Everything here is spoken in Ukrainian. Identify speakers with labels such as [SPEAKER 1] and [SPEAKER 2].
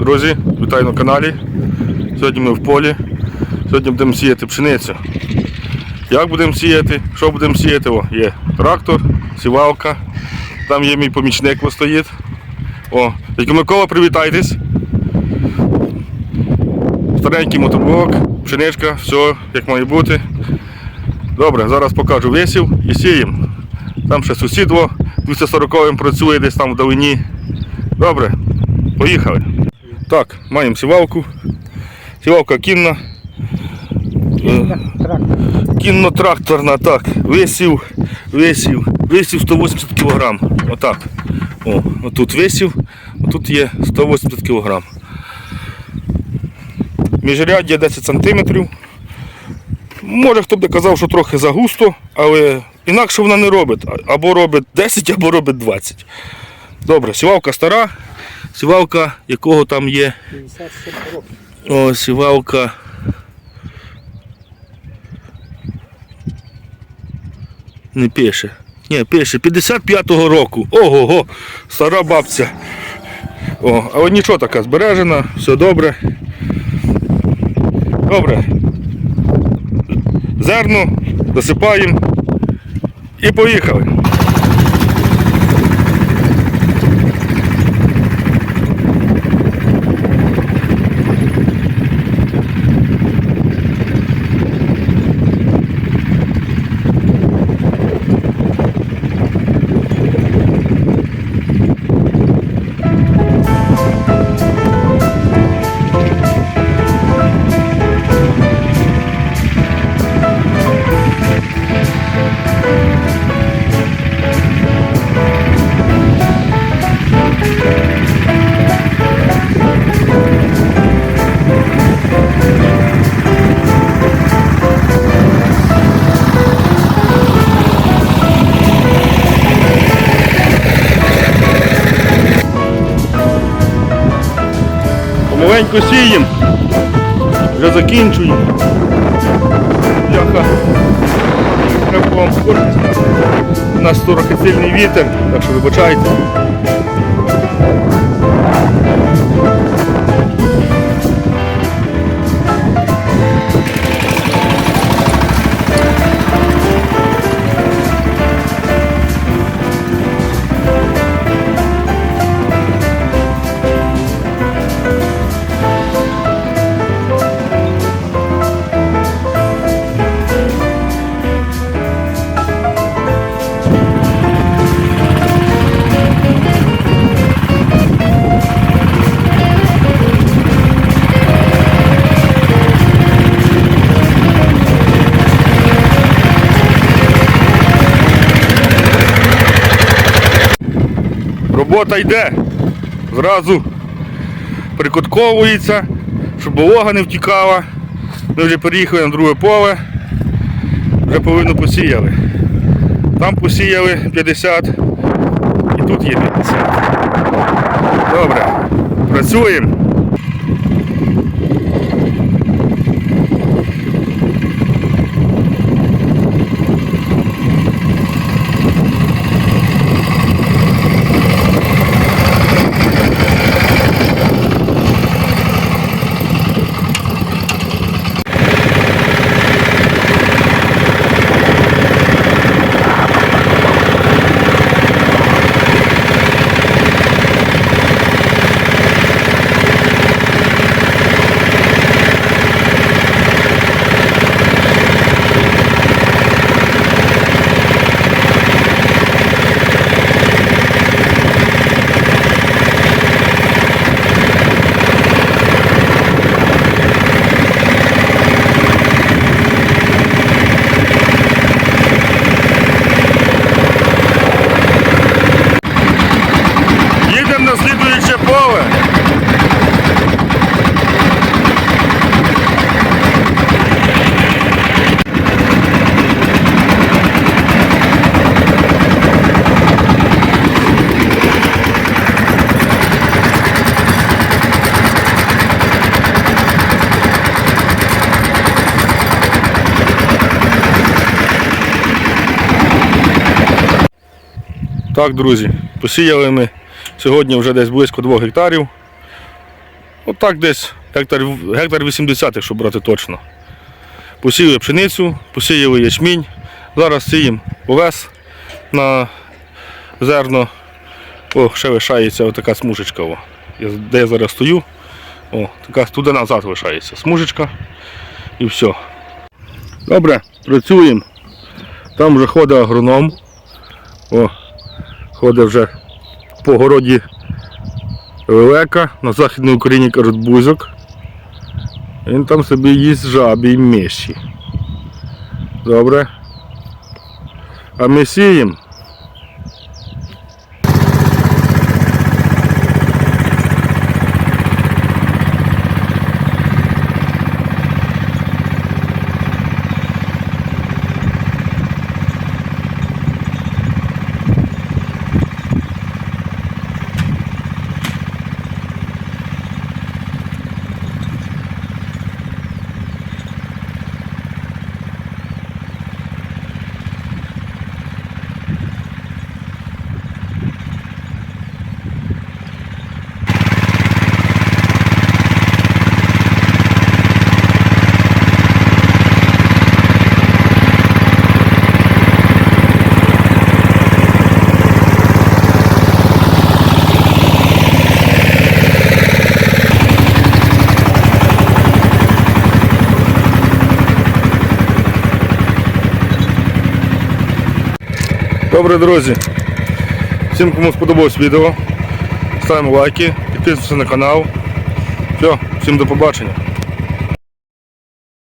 [SPEAKER 1] Друзі, вітаю на каналі. Сьогодні ми в полі. Сьогодні будемо сіяти пшеницю. Як будемо сіяти? Що будемо сіяти? О, є трактор, сівалка. Там є мій помічник ось стоїть. О, дядько Микола, привітайтесь. Старенький мотоблок, пшеничка, все як має бути. Добре, зараз покажу висів і сіємо. Там ще сусідво 240 м працює десь там вдалині. Добре, поїхали. Так, маємо сівалку. Сівалка кінна. Е, Кінно-тракторна, так. Висів, висів, висів 180 кг. Отак. О, отут висів, отут є 180 кг. Міжряддя 10 см. Може хто б казав, що трохи загусто, але інакше вона не робить. Або робить 10, або робить 20. Добре, сівалка стара, сівалка, якого там є.
[SPEAKER 2] 57 років.
[SPEAKER 1] О, сівалка. Не пише. Ні, пише 55-го року. Ого-го, стара бабця. О, але нічого така збережена, все добре. Добре. Зерно засипаємо і поїхали. Помаленьку сіємо. Вже закінчуємо. Бляха. Треба вам скоротити. У нас трохи сильний вітер, так що вибачайте. Робота йде. Зразу прикутковується, щоб волога не втікала. Ми вже переїхали на друге поле. Вже повинно посіяли. Там посіяли 50 і тут є 50. Добре. Працюємо. Їдемо на слідуюче поле. Так, друзі, посіяли ми сьогодні вже десь близько 2 гектарів. Отак десь гектар, гектар 80, якщо брати точно. Посіяли пшеницю, посіяли ячмінь. Зараз сіємо овес на зерно. О, ще лишається отака смужечка. О. Де я зараз стою. О, така туди назад лишається смужечка. І все. Добре, працюємо. Там вже ходить агроном. О, ходить вже по городі лелека, на Західній Україні кажуть бузок. Він там собі їсть жабі і міші. Добре. А ми сіємо. Добре, друзі. Всім, кому сподобалось відео, ставимо лайки, підписуємося на канал. Все, всім до побачення.